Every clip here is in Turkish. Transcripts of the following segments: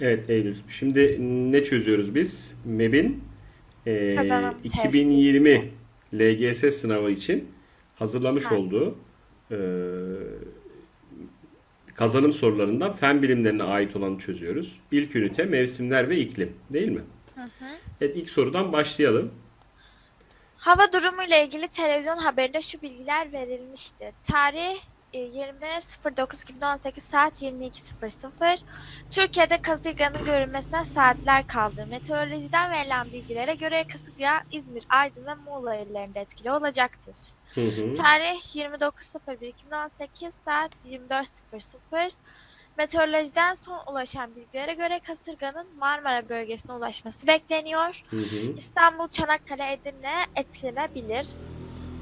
Evet Eylül. Şimdi ne çözüyoruz biz? MEB'in e, Kazanım testi. 2020 LGS sınavı için hazırlamış Ha. olduğu e, kazanım sorularından fen bilimlerine ait olanı çözüyoruz. İlk ünite mevsimler ve iklim değil mi? Evet ilk sorudan başlayalım. Hava durumu ile ilgili televizyon haberinde şu bilgiler verilmiştir. Tarih 20.09.2018 saat 22.00. Türkiye'de kasırganın görülmesine saatler kaldı. Meteorolojiden verilen bilgilere göre kasırga İzmir, Aydın ve Muğla illerinde etkili olacaktır. Hı hı. Tarih 29.01.2018 saat 24.00. Meteorolojiden son ulaşan bilgilere göre kasırganın Marmara bölgesine ulaşması bekleniyor. Hı hı. İstanbul, Çanakkale, Edirne etkilenebilir.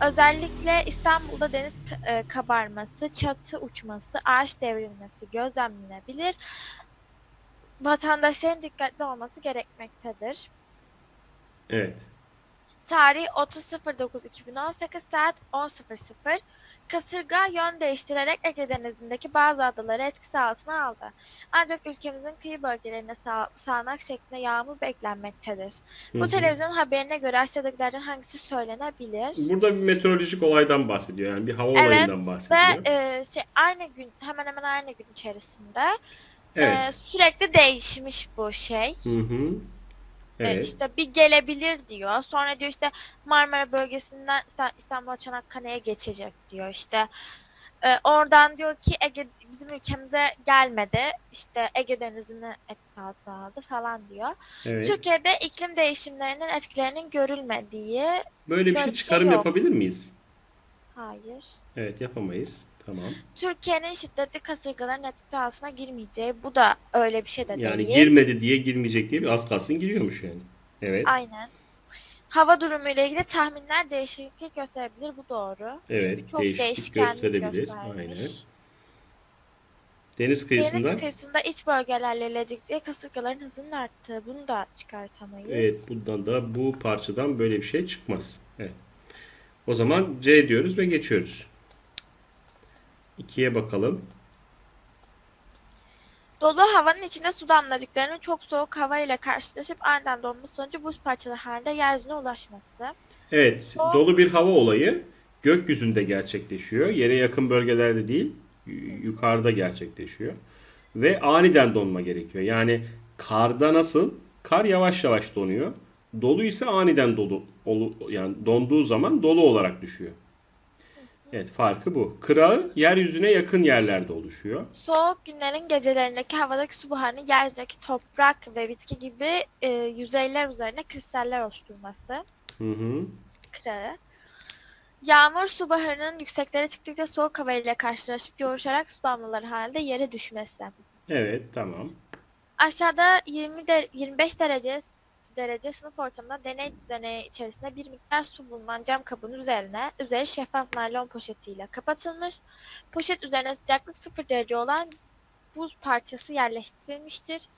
Özellikle İstanbul'da deniz e, kabarması, çatı uçması, ağaç devrilmesi gözlemlenebilir. Vatandaşların dikkatli olması gerekmektedir. Evet. Tarih 30.09.2018 saat 10.00. Kasırga yön değiştirerek Ege Denizi'ndeki bazı adaları etkisi altına aldı. Ancak ülkemizin kıyı bölgelerine sağ, sağanak şeklinde yağmur beklenmektedir. Hı Bu hı. televizyon haberine göre aşağıdakilerden hangisi söylenebilir? Burada bir meteorolojik olaydan bahsediyor. Yani bir hava Evet, olayından bahsediyor. Ve e, şey aynı gün hemen hemen aynı gün içerisinde Evet. e, sürekli değişmiş bu şey. Hı hı. E, Evet. işte bir gelebilir diyor. Sonra diyor işte Marmara bölgesinden İsta- İstanbul Çanakkale'ye geçecek diyor işte. E, oradan diyor ki Ege bizim ülkemize gelmedi. İşte Ege Denizi'ni etkisi altına aldı falan diyor. Evet. Türkiye'de iklim değişimlerinin etkilerinin görülmediği Böyle bir şey şey çıkarım yok. yapabilir miyiz? hayır. Evet yapamayız. Tamam. Türkiye'nin şiddetli kasırgaların etkisi altına girmeyeceği bu da öyle bir şey de Yani değil. girmedi diye girmeyecek diye bir az kalsın giriyormuş yani. Evet. Aynen. Hava durumu ile ilgili tahminler değişiklik gösterebilir. Bu doğru. Evet, Çünkü çok değişiklik değişkenlik gösterebilir. göstermiş. Aynen. Deniz kıyısında Deniz kıyısında iç bölgelerle iledikçe kasırgaların hızının arttığı. Bunu da çıkartamayız. evet bundan da bu parçadan böyle bir şey çıkmaz. Evet. O zaman C diyoruz ve geçiyoruz. 2'ye bakalım. Dolu havanın içinde su damlacıklarının çok soğuk hava ile karşılaşıp aniden donması sonucu buz parçaları halinde yeryüzüne ulaşması. Evet, O- dolu bir hava olayı gökyüzünde gerçekleşiyor. Yere yakın bölgelerde değil, yukarıda gerçekleşiyor. Ve aniden donma gerekiyor. Yani karda nasıl? Kar yavaş yavaş donuyor. Dolu ise aniden dolu olu- yani donduğu zaman dolu olarak düşüyor. Evet, farkı bu. Kırağı yeryüzüne yakın yerlerde oluşuyor. Soğuk günlerin gecelerindeki havadaki su buharının yeryüzündeki toprak ve bitki gibi e, yüzeyler üzerine kristaller oluşturması. Hı hı. Kırağı. Yağmur su buharının yükseklere çıktıkça soğuk hava ile karşılaşıp yoğuşarak su damlaları halinde yere düşmesi. Evet, tamam. Aşağıda 20 de, 25 derece derece sınıf ortamında deney düzeni içerisinde bir miktar su bulunan cam kabın üzerine üzeri şeffaf naylon poşetiyle kapatılmış. Poşet üzerine sıcaklık 0 derece olan buz parçası yerleştirilmiştir.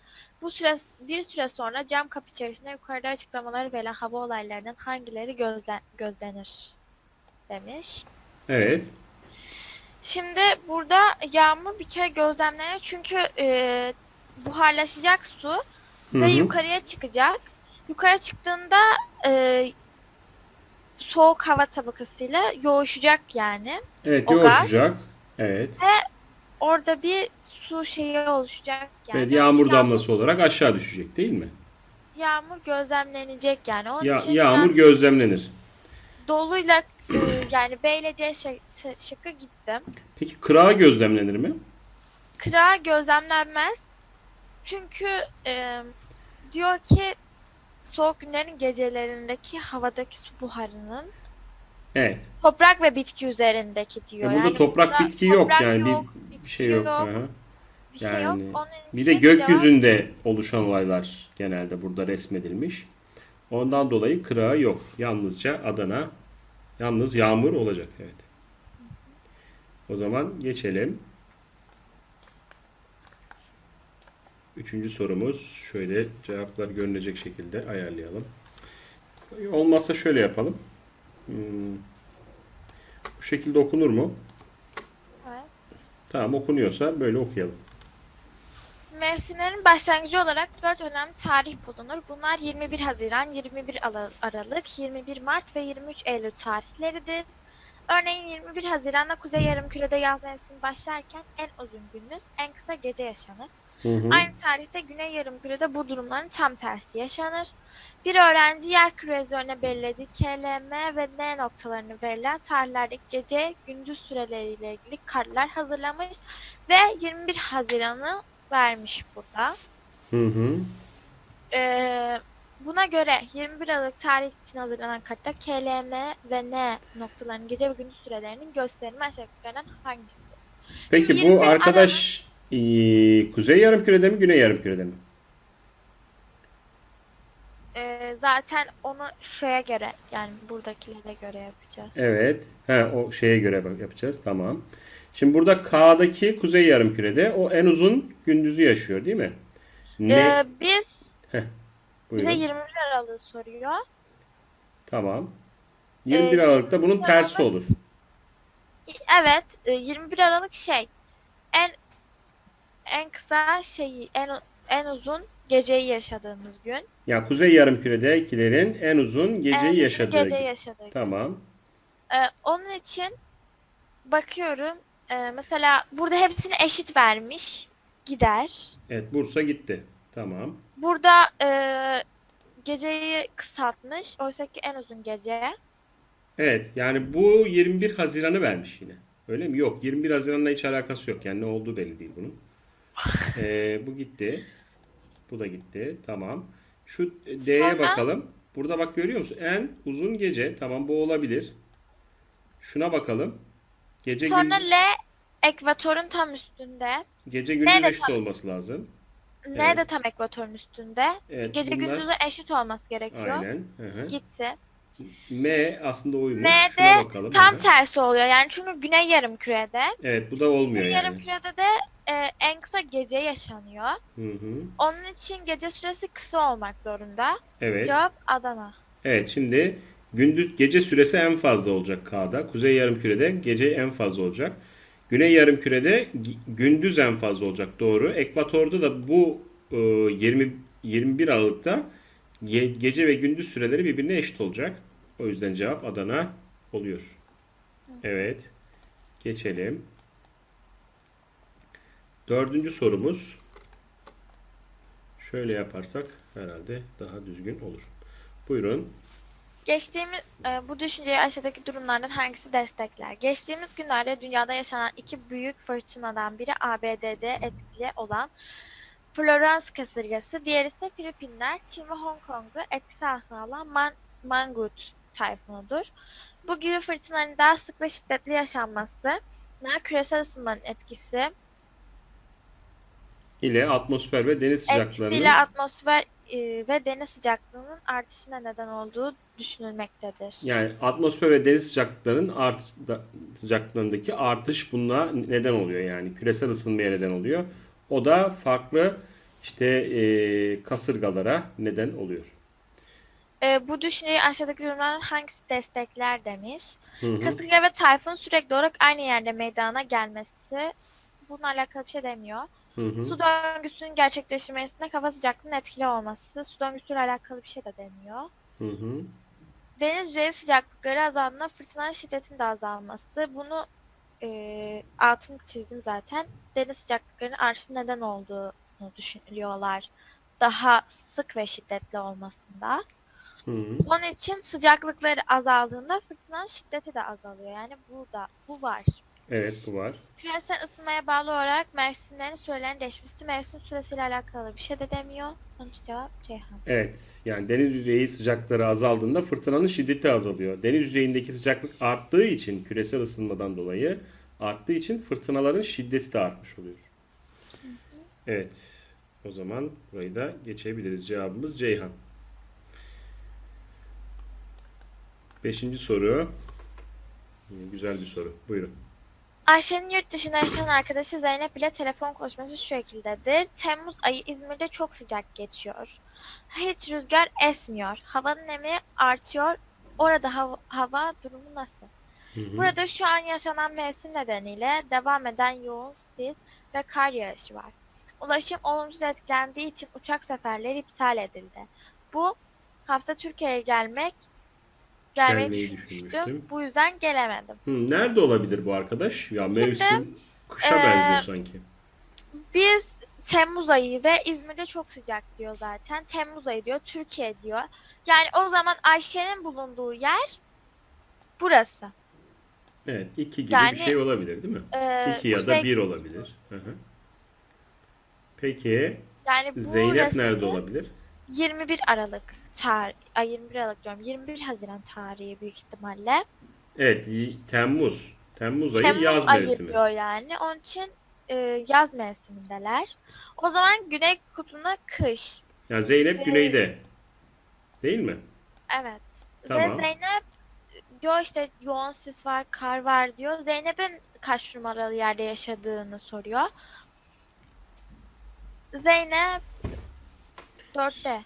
Bu süre bir süre sonra cam kap içerisinde yukarıda açıklamaları verilen hava olaylarının hangileri gözlen, gözlenir demiş. Evet. Şimdi burada yağmur bir kere gözlemlenir çünkü e, buharlaşacak su Hı ve yukarıya çıkacak. Yukarı çıktığında e, soğuk hava tabakasıyla yoğuşacak yani. Evet, O gaz. yoğuşacak. Evet. Orada bir su şeyi oluşacak yani. Evet, yağmur damlası olarak aşağı düşecek değil mi? Yağmur gözlemlenecek yani. Onun Ya, yağmur gözlemlenir. doluyla e, yani B ile C şık- şıkkı gittim. Peki kırağı gözlemlenir mi? Kıra gözlemlenmez. Çünkü e, diyor ki soğuk günlerin gecelerindeki havadaki su buharının Evet. toprak ve bitki üzerindeki diyor. Ya burada Yani toprak burada bitki yok toprak yani bir- bir bitki şey yok. Aha. Bir şey Yani yok. Onun Bir de için cevap- gökyüzünde oluşan olaylar genelde burada resmedilmiş. Ondan dolayı kırağı yok. Yalnızca Adana, yalnız yağmur olacak. Evet. O zaman geçelim. Üçüncü sorumuz. Şöyle cevaplar görünecek şekilde ayarlayalım. Olmazsa şöyle yapalım. Hmm. Bu şekilde okunur mu? Evet. Tamam okunuyorsa böyle okuyalım. mevsimlerin başlangıcı olarak dört önemli tarih bulunur. Bunlar 21 Haziran, 21 Ala- Aralık, 21 Mart ve 23 Eylül tarihleridir. Örneğin 21 Haziran'da Kuzey Yarımküre'de yaz mevsimi başlarken en uzun gündüz, en kısa gece yaşanır. Hı hı. Aynı tarihte Güney Yarımküre'de bu durumların tam tersi yaşanır. Bir öğrenci yer küre üzerine belirlediği KLM ve N noktalarını verilen tarihlerdeki gece gündüz süreleriyle ilgili kartlar hazırlamış ve 21 Haziran'ı vermiş burada. Hı hı. Ee, buna göre 21 Aralık tarih için hazırlanan kartta KLM ve N noktalarının gece ve gündüz sürelerinin gösterimi aşağıdakilerden hangisidir? Peki Şimdi bu 21 arkadaş eee, Kuzey Yarımküre'de mi Güney Yarımküre'de mi? Ee, zaten onu şeye göre yani buradakilere göre yapacağız. Evet. Ha, o şeye göre bak- yapacağız. Tamam. Şimdi burada K'daki Kuzey Yarımküre'de o en uzun gündüzü yaşıyor değil mi? Ne? Ee, biz bize Buyurun. 21 Aralık'ı soruyor. Tamam. 21 Ee, Aralık'ta bunun 21 tersi olur. Evet, e, 21 Aralık şey en en kısa şeyi en en uzun geceyi yaşadığımız gün. Ya Kuzey Yarımküre'dekilerin en uzun geceyi en yaşadığı gece gün. yaşadığı. Tamam. Ee, onun için bakıyorum e, mesela burada hepsini eşit vermiş gider. Evet Bursa gitti. Tamam. Burada e, geceyi kısaltmış. Oysa ki en uzun gece. Evet yani bu 21 Haziran'ı vermiş yine. Öyle mi? Yok 21 Haziran'la hiç alakası yok. Yani ne olduğu belli değil bunun. Ee, bu gitti. Bu da gitti. Tamam. Şu D'ye Sonra- bakalım. Burada bak görüyor musun? En uzun gece. Tamam bu olabilir. Şuna bakalım. Gece Sonra gündüz, L ekvatorun tam üstünde. gece gündüz de eşit olması lazım. N Evet. de tam ekvatorun üstünde. Evet, Gece bunlar- gündüzü eşit olması gerekiyor. Aynen. Hı hı. Gitti. M aslında uymuş. M Şuna de bakalım. tam Hı tersi oluyor. Yani çünkü güney yarımkürede. Evet bu da olmuyor Güney yani. yarımkürede de e, en kısa gece yaşanıyor. Hı hı. Onun için gece süresi kısa olmak zorunda. Evet. Cevap Adana. Evet şimdi gündüz gece süresi en fazla olacak K'da. Kuzey yarımkürede gece en fazla olacak. Güney yarımkürede gündüz en fazla olacak doğru. Ekvatorda da bu e, 20 21 Aralık'ta ge- gece ve gündüz süreleri birbirine eşit olacak. O yüzden cevap Adana oluyor. Evet. Geçelim. Dördüncü sorumuz. Şöyle yaparsak herhalde daha düzgün olur. Buyurun. Geçtiğimiz e, bu düşünceyi aşağıdaki durumlardan hangisi destekler? Geçtiğimiz günlerde dünyada yaşanan iki büyük fırtınadan biri ABD'de etkili olan Florence kasırgası, diğeri ise Filipinler, Çin ve Hong Kong'u etkisi altına alan Man Mangut tayfunudur. Bu gibi fırtınaların daha sık ve şiddetli yaşanması, küresel ısınmanın etkisi, ile atmosfer ve deniz sıcaklıklarının etkisiyle atmosfer e, ve deniz sıcaklığının artışına neden olduğu düşünülmektedir. yani atmosfer ve deniz sıcaklıklarının art, da- sıcaklığındaki artış bununla neden oluyor yani küresel ısınmaya neden oluyor. O da farklı işte e, kasırgalara neden oluyor. E, bu düşünceyi aşağıdaki durumlardan hangisi destekler demiş. Hı hı. Kasırga ve tayfun sürekli olarak aynı yerde meydana gelmesi bununla alakalı bir şey demiyor. Hı hı. Su döngüsünün gerçekleşmesine kafa sıcaklığının etkili olması, su döngüsüyle alakalı bir şey de demiyor. Hı hı. Deniz yüzeyi sıcaklıkları azaldığında fırtınanın şiddetinin de azalması. Bunu e, altını çizdim zaten. Deniz sıcaklıklarının artışının neden olduğunu düşünüyorlar. Daha sık ve şiddetli olmasında. Hı hı. Onun için sıcaklıkları azaldığında fırtınanın şiddeti de azalıyor. Yani bu da bu var. Evet bu var. Küresel ısınmaya bağlı olarak mevsimlerin sürelerin değişmesi mevsim süresiyle alakalı bir şey de demiyor. Sonuç cevap Ceyhan. Evet yani deniz yüzeyi sıcaklıkları azaldığında fırtınanın şiddeti azalıyor. Deniz yüzeyindeki sıcaklık arttığı için küresel ısınmadan dolayı arttığı için fırtınaların şiddeti de artmış oluyor. Evet. O zaman burayı da geçebiliriz. Cevabımız Ceyhan. Beşinci soru. Güzel bir soru. Buyurun. Ayşe'nin yurt dışında yaşayan arkadaşı Zeynep ile telefon konuşması şu şekildedir. Temmuz ayı İzmir'de çok sıcak geçiyor. Hiç rüzgar esmiyor. Havanın nemi artıyor. Orada hava, hava durumu nasıl? Hı hı. Burada şu an yaşanan mevsim nedeniyle devam eden yoğun sis ve kar yağışı var. Ulaşım olumsuz etkilendiği için uçak seferleri iptal edildi. Bu hafta Türkiye'ye gelmek gelmeyi Gelmeyi düşünmüştüm. düşünmüştüm. Bu yüzden gelemedim. Hı, nerede olabilir bu arkadaş? Ya mevsim kışa eee, benziyor sanki. Biz Temmuz ayı ve İzmir'de çok sıcak diyor zaten. Temmuz ayı diyor, Türkiye diyor. Yani o zaman Ayşe'nin bulunduğu yer burası. Evet, iki gibi Yani, bir şey olabilir değil mi? Ee, İki ya da kuzey- bir olabilir. Hı hı. Peki Yani bu Zeynep nerede resmi olabilir? 21 Aralık ay 21 Aralık diyorum. 21 Haziran tarihi büyük ihtimalle. Evet, Temmuz. Temmuz ayı Temmuz yaz ayı mevsimi. diyor yani. Onun için e, yaz mevsimindeler. O zaman Güney Kutbu'na kış. Ya Zeynep Ee, güneyde. Değil mi? Evet. Tamam. Ve Zeynep diyor işte yoğun sis var, kar var diyor. Zeynep'in kaç numaralı yerde yaşadığını soruyor. Zeynep dörtte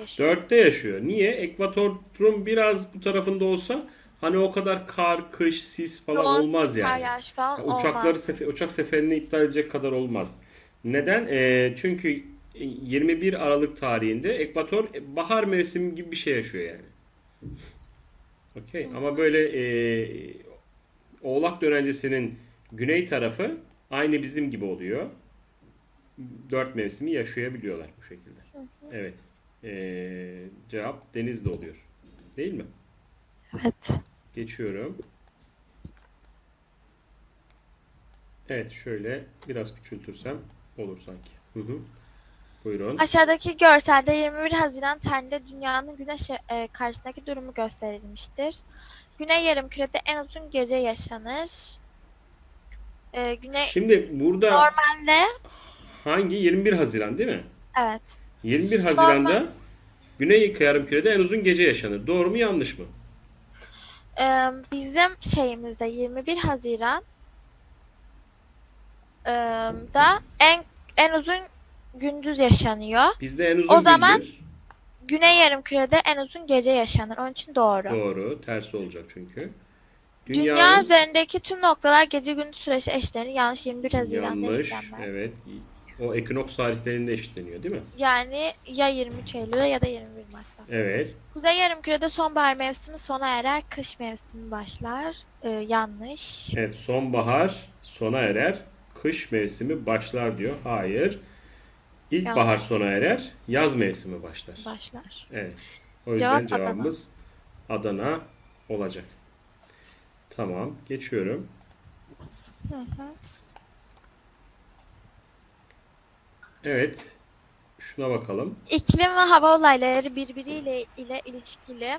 yaşıyor. Dörtte yaşıyor. Niye? Ekvatorun biraz bu tarafında olsa hani o kadar kar, kış, sis falan Yoğun olmaz sis, Kar yani. yağış falan Ya olmaz. Uçakları sefer, uçak seferini iptal edecek kadar olmaz. Neden? Ee, çünkü 21 Aralık tarihinde ekvator e, bahar mevsimi gibi bir şey yaşıyor yani. Okey. Ama böyle e, Oğlak dönencesinin güney tarafı aynı bizim gibi oluyor. Dört mevsimi yaşayabiliyorlar bu şekilde. Evet. Ee, cevap denizde oluyor. Değil mi? Evet. Geçiyorum. Evet şöyle biraz küçültürsem olur sanki. Hı hı. Buyurun. Aşağıdaki görselde 21 Haziran tarihinde dünyanın güneş e, karşısındaki durumu gösterilmiştir. Güney yarımkürede en uzun gece yaşanır. E, güney Şimdi burada normalde hangi 21 Haziran değil mi? evet. 21 Haziran'da. Güney Yarımküre'de en uzun gece yaşanır. Doğru mu yanlış mı? E, bizim şeyimizde 21 Haziran e, da en en uzun gündüz yaşanıyor. Bizde en uzun O zaman- gündüz. Güney yarımkürede en uzun gece yaşanır. Onun için doğru. Doğru. Tersi olacak çünkü. Dünya Dünyanın üzerindeki tüm noktalar gece gündüz süresi eşlenir. Yanlış 21 Haziran'da yanlış. Evet. O ekinoks tarihlerinde eşitleniyor değil mi? Yani ya 23 Eylül'e ya da 21 Mart'ta. Evet. Kuzey yarımkürede sonbahar mevsimi sona erer, kış mevsimi başlar. Ee, yanlış. Evet, sonbahar sona erer, kış mevsimi başlar diyor. Hayır. İlkbahar Yanlış. sona erer, yaz mevsimi başlar. Başlar. Evet. O yüzden Cevap Adana. cevabımız Adana olacak. Tamam, geçiyorum. Hı hı. Evet. Şuna bakalım. İklim ve hava olayları birbiriyle ile ilişkili.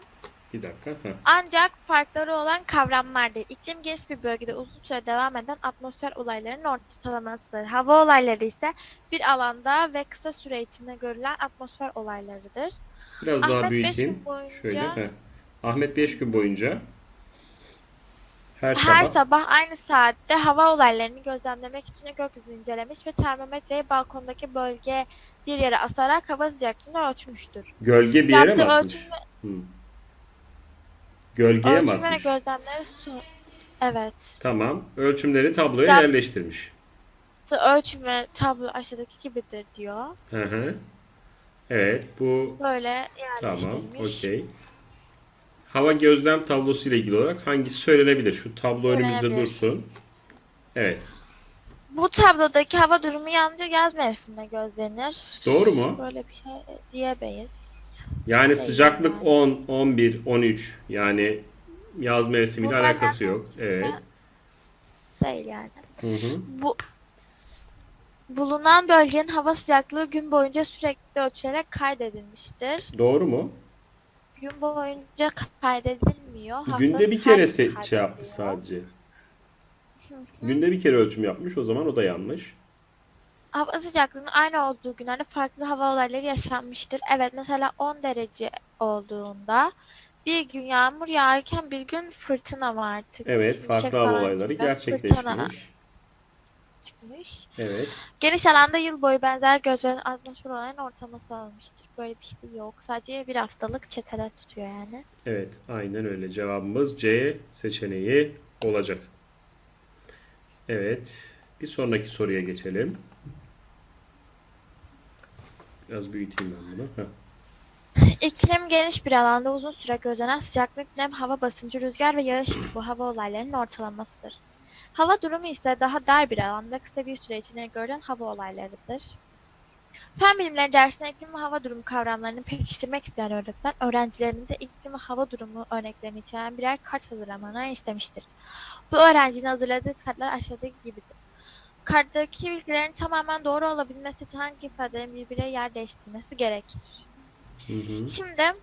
Bir dakika. Heh. Ancak farkları olan kavramlardır. İklim geniş bir bölgede uzun süre devam eden atmosfer olaylarının ortalamasıdır. Hava olayları ise bir alanda ve kısa süre içinde görülen atmosfer olaylarıdır. Biraz daha Ahmet beş büyüteyim. boyunca- Şöyle. heh. Ahmet 5 gün boyunca her, Her sabah sabah aynı saatte hava olaylarını gözlemlemek için gökyüzünü incelemiş ve termometreyi balkondaki bölge bir yere asarak hava sıcaklığını ölçmüştür. gölge bir yere mi Yaptığı atmış? ölçüm, Hı. Gölgeye mi ölçüm ve asmış? gözlemleri su... Evet. Tamam. Ölçümleri tabloya Yap- yerleştirmiş. Ölçüm ve tablo aşağıdaki gibidir diyor. Hı hı. Evet, bu Böyle Tamam, yerleştirmiş. okey. Hava gözlem tablosu ile ilgili olarak hangisi söylenebilir? Şu tablo önümüzde dursun. Evet. Bu tablodaki hava durumu yalnızca yaz mevsiminde gözlenir. Doğru mu? Böyle bir şey diyemeyiz. Yani Değil sıcaklık yani. 10, 11, 13 yani yaz mevsimiyle Bunlarla alakası yok. Evet. Değil yani. Hı hı. Bu bulunan bölgenin hava sıcaklığı gün boyunca sürekli ölçülerek kaydedilmiştir. Doğru mu? Gün boyunca kaydedilmiyor. Günde bir kere se- şey yapmış sadece. Günde bir kere ölçüm yapmış. O zaman o da yanlış. Hava sıcaklığının aynı olduğu günlerde farklı hava olayları yaşanmıştır. Evet mesela 10 derece olduğunda bir gün yağmur yağarken bir gün fırtına vardı. Evet, farklı hava olayları gerçekleşmiş. Çıkmış. Evet. Geniş alanda yıl boyu benzer gözlerin atmosfer olayın ortalaması alınmıştır. Böyle bir şey yok. Sadece bir haftalık çeteler tutuyor yani. Evet, aynen öyle. Cevabımız C seçeneği olacak. Evet. Bir sonraki soruya geçelim. Biraz büyüteyim ben bunu. Heh. İklim geniş bir alanda uzun süre gözlenen sıcaklık, nem, hava basıncı, rüzgar ve yağış gibi bu hava olaylarının ortalamasıdır. Hava durumu ise daha dar bir alanda kısa bir süre içinde görülen hava olaylarıdır. Fen bilimleri dersinde iklim ve hava durumu kavramlarını pekiştirmek isteyen öğretmen, öğrencilerinin de iklim ve hava durumu örneklerini içeren birer kart hazırlamalarını istemiştir. Bu öğrencinin hazırladığı kartlar aşağıdaki gibidir. Karttaki bilgilerin tamamen doğru olabilmesi için hangi ifadelerin birbirine yer değiştirmesi gerekir? Hı hı. Şimdi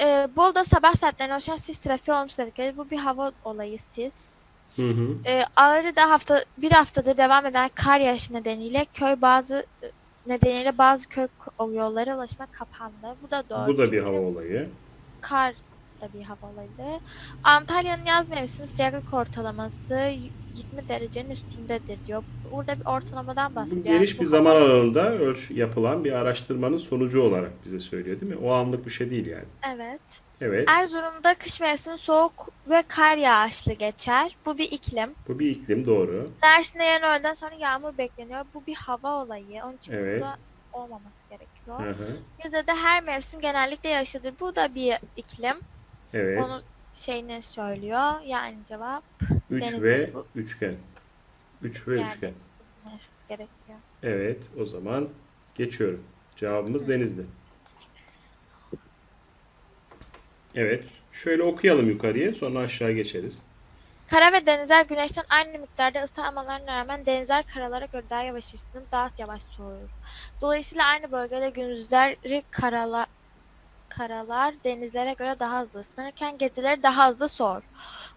e, Bolu'da sabah saatlerinde oluşan sis trafiği etkiledi. Bu bir hava olayı sis. Hı hı. E, Ağrı'da hafta, bir haftadır devam eden kar yağışı nedeniyle köy bazı nedeniyle bazı köy yolları ulaşıma kapandı. Bu da doğru. Bu da bir hava olayı. Kar da bir hava olayı. Antalya'nın yaz mevsimi sıcaklık ortalaması 20 derecenin üstündedir diyor. Burada bir ortalamadan Bu bahsediyor. geniş Yani bir bu zaman hava- aralığında ölç yapılan bir araştırmanın sonucu olarak bize söylüyor değil mi? O anlık bir şey değil yani. Evet. Evet. Erzurum'da kış mevsimi soğuk ve kar yağışlı geçer. Bu bir iklim. Bu bir iklim doğru. Mersin'de yarın öğleden sonra yağmur bekleniyor. Bu bir hava olayı. Onun için Evet. burada olmaması gerekiyor. Hı hı. Rize'de her mevsim genellikle yağışlıdır. Bu da bir iklim. Evet. Onun şeyini söylüyor. Yani cevap 3 deniz ve bu. üçgen. 3 ve Yani. üçgen. gerekiyor. Evet, o zaman geçiyorum. Cevabımız denizli. Evet, şöyle okuyalım yukarıya, sonra aşağı geçeriz. Kara ve denizler güneşten aynı miktarda ısı almalarına rağmen denizler karalara göre daha yavaş ısınıp daha yavaş soğur. Dolayısıyla aynı bölgede gündüzleri karala, karalar denizlere göre daha hızlı ısınırken geceleri daha hızlı soğur.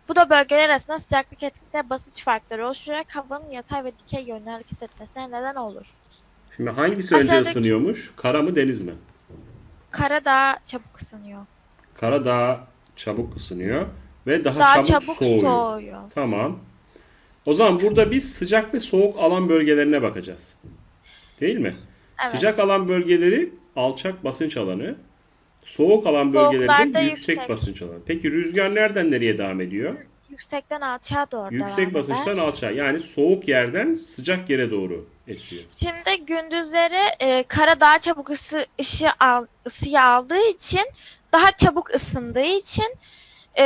Bu da bölgeler arasında sıcaklık etkisiyle basınç farkları oluşturarak havanın yatay ve dikey yönlü hareket etmesine neden olur. Şimdi hangisi önce Aşağıdaki- ısınıyormuş? Kara mı, deniz mi? Kara daha çabuk ısınıyor. Kara daha çabuk ısınıyor ve daha, Daha çabuk, çabuk soğuyor. soğuyor. Tamam. O zaman burada biz sıcak ve soğuk alan bölgelerine bakacağız. Değil mi? Evet. Sıcak alan bölgeleri alçak basınç alanı. Soğuk alan bölgeleri Soğuklarda de yüksek, yüksek. basınç alanı. Peki rüzgar nereden nereye devam ediyor? Yüksekten alçağa doğru Yüksek devam basınçtan eder. alçağa. Yani soğuk yerden sıcak yere doğru esiyor. Şimdi gündüzleri e, kara daha çabuk ısı, ışı al, ısıyı aldığı için daha çabuk ısındığı için e,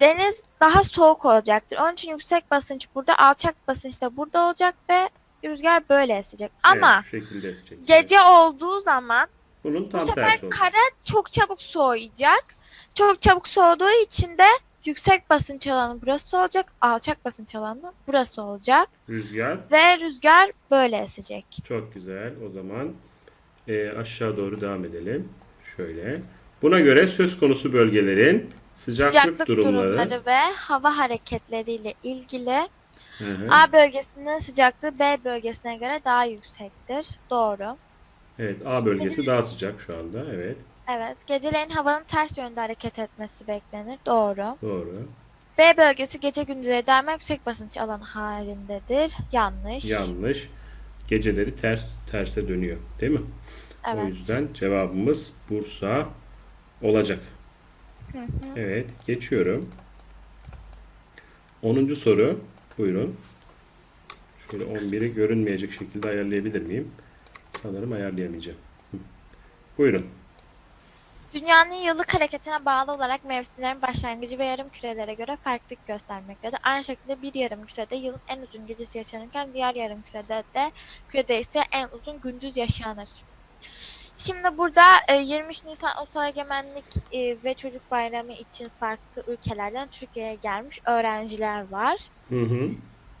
deniz daha soğuk olacaktır. Onun için yüksek basınç burada, alçak basınç da burada olacak ve rüzgar böyle esecek. Ama Evet, şekilde esecek. gece olduğu zaman Bunun bu tam sefer tersi kara çok çabuk soğuyacak. Çok çabuk soğuduğu için de yüksek basınç alanı burası olacak, alçak basınç alanı burası olacak Rüzgar ve rüzgar böyle esecek. çok güzel. O zaman e, aşağı doğru devam edelim. Şöyle. Buna göre söz konusu bölgelerin sıcaklık, sıcaklık durumları. durumları ve hava hareketleriyle ilgili Hı hı. A bölgesinin sıcaklığı B bölgesine göre daha yüksektir. Doğru. Evet, A bölgesi daha sıcak şu anda. Evet, Evet. Geceleyin havanın ters yönde hareket etmesi beklenir. Doğru. doğru. B bölgesi gece gündüzleri daima yüksek basınç alanı halindedir. Yanlış. Yanlış. Geceleri ters terse dönüyor, değil mi? O Evet. yüzden cevabımız Bursa olacak. Hı hı. Evet, geçiyorum. 10. soru. Buyurun. Şöyle 11'i görünmeyecek şekilde ayarlayabilir miyim? Sanırım ayarlayamayacağım. Hı. Buyurun. Dünyanın yıllık hareketine bağlı olarak mevsimlerin başlangıcı ve yarım kürelere göre farklılık göstermektedir. Aynı şekilde bir yarım kürede yılın en uzun gecesi yaşanırken diğer yarım kürede de kürede ise en uzun gündüz yaşanır. Şimdi burada e, 23 Nisan Ulusal Egemenlik e, ve Çocuk Bayramı için farklı ülkelerden Türkiye'ye gelmiş öğrenciler var. Hı hı.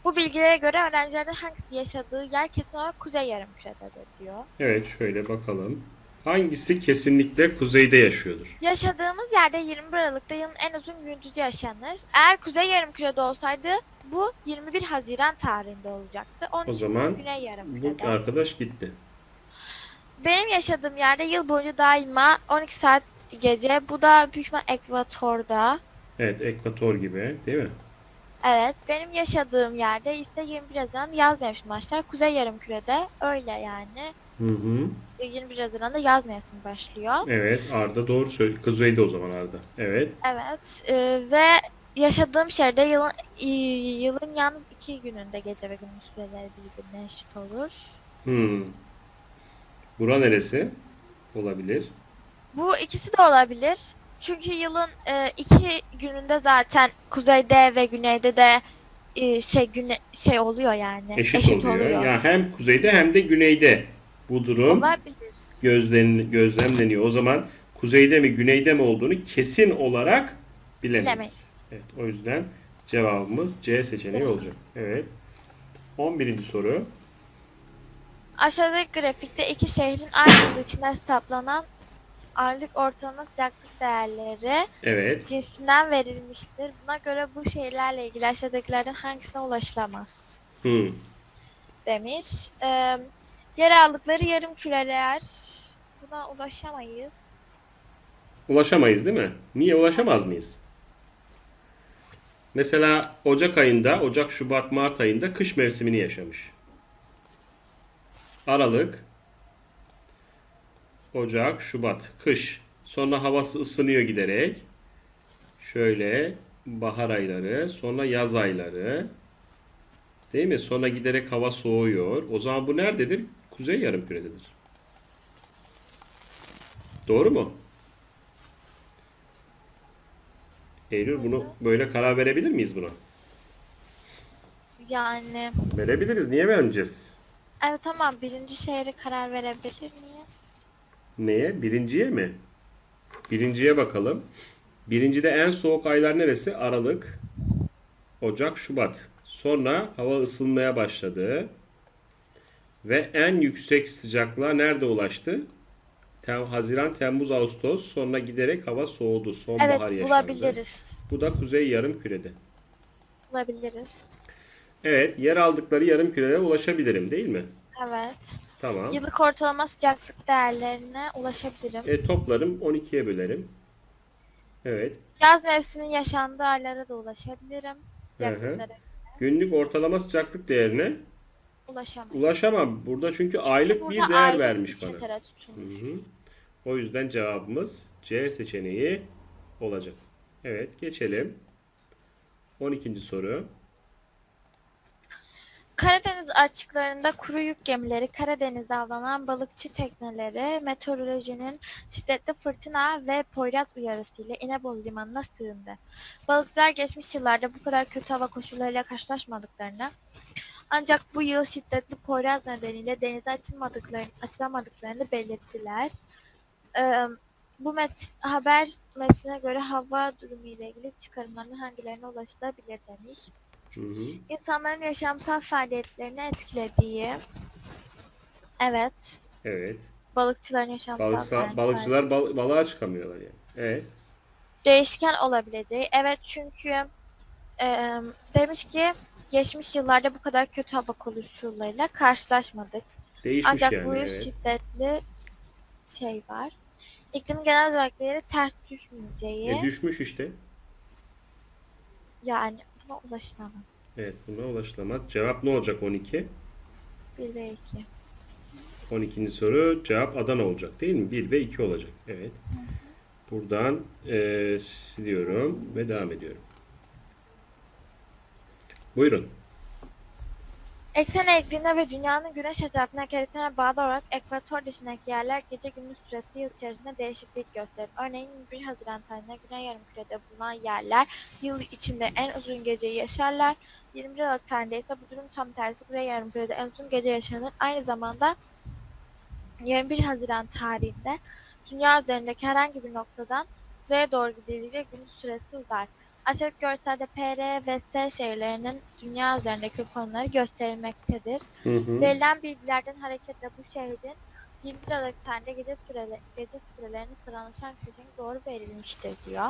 Bu bilgilere göre öğrencilerden hangisi yaşadığı yer kesin olarak kuzey yarımkürededir diyor. Evet, şöyle bakalım. Hangisi kesinlikle kuzeyde yaşıyordur? Yaşadığımız yerde 21 Aralık'ta yılın en uzun gündüzü yaşanır. Eğer kuzey yarımkürede olsaydı bu 21 Haziran tarihinde olacaktı. Onun O zaman güney Bu yarımkürede. arkadaş gitti. Benim yaşadığım yerde yıl boyunca daima 12 saat gece. Bu da büyük ekvatorda. Evet, ekvator gibi, değil mi? Evet, benim yaşadığım yerde ise 21 Haziran yaz mevsimi başlar. Kuzey yarımkürede öyle yani. Hı hı. 21 Haziran'da yaz mevsimi başlıyor. Evet, Arda doğru söylüyor. Kuzeyde o zaman Arda. Evet. Evet e, ve yaşadığım şehirde yılın e, yılın yalnız iki gününde gece ve gündüz süreleri birbirine eşit olur. Hmm. Bura neresi? Olabilir. Bu ikisi de olabilir. Çünkü yılın e, iki gününde zaten kuzeyde ve güneyde de e, şey güne şey oluyor yani. Eşit, oluyor. Ya hem kuzeyde hem de güneyde bu durum Olabilir. gözlen, gözlemleniyor. O zaman kuzeyde mi güneyde mi olduğunu kesin olarak bilemeyiz. Bilemeyiz. Evet, o yüzden cevabımız C seçeneği Evet. olacak. Evet. 11. soru. Aşağıdaki grafikte iki şehrin aynı yıl içinde hesaplanan aylık ortalama sıcaklık değerleri Evet. cinsinden verilmiştir. Buna göre bu şehirlerle ilgili aşağıdakilerden hangisine ulaşılamaz Hmm. demiş. Ee, yer aldıkları yarım küreler buna ulaşamayız. Ulaşamayız değil mi? Niye ulaşamaz mıyız? Mesela Ocak ayında, Ocak, Şubat, Mart ayında kış mevsimini yaşamış. Aralık, Ocak, Şubat, kış. Sonra havası ısınıyor giderek. Şöyle bahar ayları, sonra yaz ayları. Değil mi? Sonra giderek hava soğuyor. O zaman bu nerededir? Kuzey yarımkürededir. Doğru mu? Eylül bunu böyle karar verebilir miyiz buna? Yani Verebiliriz. Niye vermeyeceğiz? evet tamam birinci şehre karar verebilir miyiz? Neye? Birinciye mi? Birinciye bakalım. Birincide en soğuk aylar neresi? Aralık, Ocak, Şubat. Sonra hava ısınmaya başladı. Ve en yüksek sıcaklığa nerede ulaştı? Tem Haziran, Temmuz, Ağustos. Sonra giderek hava soğudu. Sonbahar Evet yaşandı. bulabiliriz. Bu da kuzey yarımkürede. Bulabiliriz. Evet, yer aldıkları yarımküreye ulaşabilirim değil mi? Evet. Tamam. Yıllık ortalama sıcaklık değerlerine ulaşabilirim. E, toplarım 12'ye bölerim. Evet. Yaz mevsiminin yaşandığı aylara da ulaşabilirim. Sıcaklıklara Günlük ortalama sıcaklık değerine ulaşamam. ulaşamam. Burada çünkü aylık bir Burada değer aylık vermiş bir bana. Hı hı. O yüzden cevabımız C seçeneği olacak. Evet, geçelim. 12. soru. Karadeniz açıklarında kuru yük gemileri, Karadeniz'de avlanan balıkçı tekneleri, meteorolojinin şiddetli fırtına ve Poyraz uyarısıyla İnebolu limanına sığındı. Balıkçılar geçmiş yıllarda bu kadar kötü hava koşullarıyla karşılaşmadıklarını, ancak bu yıl şiddetli Poyraz nedeniyle denize açılmadıklarını, açılamadıklarını belirttiler. Ee, bu met haber metnine göre hava durumu ile ilgili çıkarımların hangilerine ulaşılabilir demiş Hı hı. insanların yaşamsal faaliyetlerini etkilediği evet Evet. balıkçıların yaşamsal faaliyetleri balıkçılar bal- balığa çıkamıyorlar yani. Evet. değişken olabileceği evet çünkü e, demiş ki geçmiş yıllarda bu kadar kötü hava koşullarıyla karşılaşmadık Değişmiş ancak yani. bu yıl Evet. şiddetli şey var iklim genel özellikleri ters düşmeyeceği E, düşmüş işte. yani buna ulaşılamaz Evet, buna ulaşılamaz. Cevap ne olacak 12? 1 ve 2 12. soru cevap Adana olacak değil mi? 1 ve 2 olacak. Evet. Buradan eee, siliyorum ve devam ediyorum. Buyurun. Eksen eğikliğine ve dünyanın güneş etrafına hareketine bağlı olarak ekvator dışındaki yerler gece gündüz süresi yıl içerisinde değişiklik gösterir. Örneğin 1 Haziran tarihinde Güney Yarımküre'de bulunan yerler yıl içinde en uzun geceyi yaşarlar. 21 Aralık tarihinde ise bu durum tam tersi Kuzey Yarımküre'de en uzun gece yaşanır. Aynı zamanda 21 Haziran tarihinde dünya üzerindeki herhangi bir noktadan kuzeye doğru gidildiğinde gündüz süresi uzar. Aşağıdaki görselde P, R ve S şehirlerinin dünya üzerindeki konumları gösterilmektedir. Hı hı. Verilen bilgilerden hareketle bu şehrin 21 Aralık tarihinde gece, süreli, gece sürelerini sıralaşan seçenek doğru verilmiştir diyor.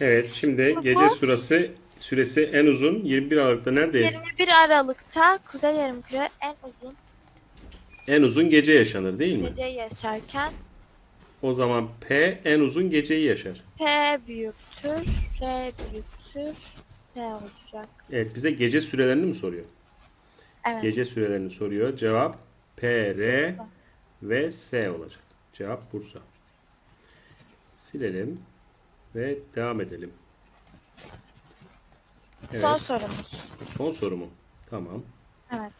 Evet, şimdi Bu- gece süresi süresi en uzun 21 Aralık'ta nerede? 21 Aralık'ta Kuzey Yarımküre en uzun En uzun gece yaşanır değil mi? geceyi yaşarken O zaman P en uzun geceyi yaşar. P büyüktür, R büyüktür, S olacak. Evet, bize gece sürelerini mi soruyor? Evet. Gece sürelerini soruyor. Cevap P, R ve S olacak. Cevap Bursa. Silelim ve devam edelim. Evet. Son sorumuz. Son soru mu? Tamam. Evet.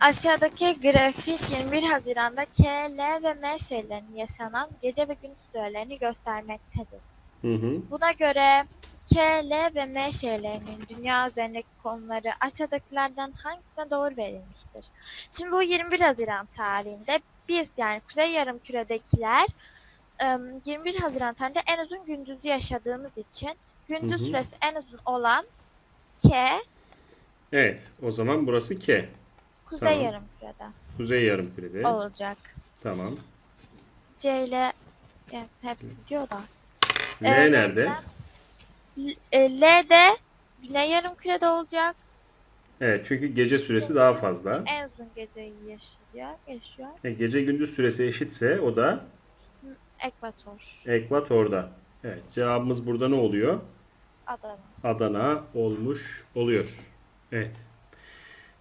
Aşağıdaki grafik 21 Haziran'da K, L ve M şehirlerinin yaşanan gece ve gündüz sürelerini göstermektedir. Hı hı. Buna göre K, L ve M şehirlerinin dünya üzerindeki konuları aşağıdakilerden hangisine doğru verilmiştir? Şimdi bu 21 Haziran tarihinde biz yani Kuzey Yarımküre'dekiler ım, 21 Haziran tarihinde en uzun gündüzü yaşadığımız için gündüz Hı hı. süresi en uzun olan K, Evet. O zaman burası K. Kuzey Tamam. Yarımküre'de Kuzey yarımkürede. olacak. Tamam. C ile evet, hepsi diyor da. L Evet, nerede? L, e, L de Güney Yarımküre'de olacak. Evet. Çünkü gece süresi daha fazla. En uzun geceyi yaşayacak, yaşıyor. E, gece gündüz süresi eşitse o da Ekvator, ekvatorda. Evet. Cevabımız burada ne oluyor? Adana. Adana olmuş oluyor. Evet.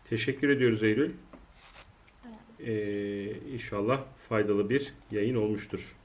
Teşekkür ediyoruz Eylül. Ee, inşallah faydalı bir yayın olmuştur.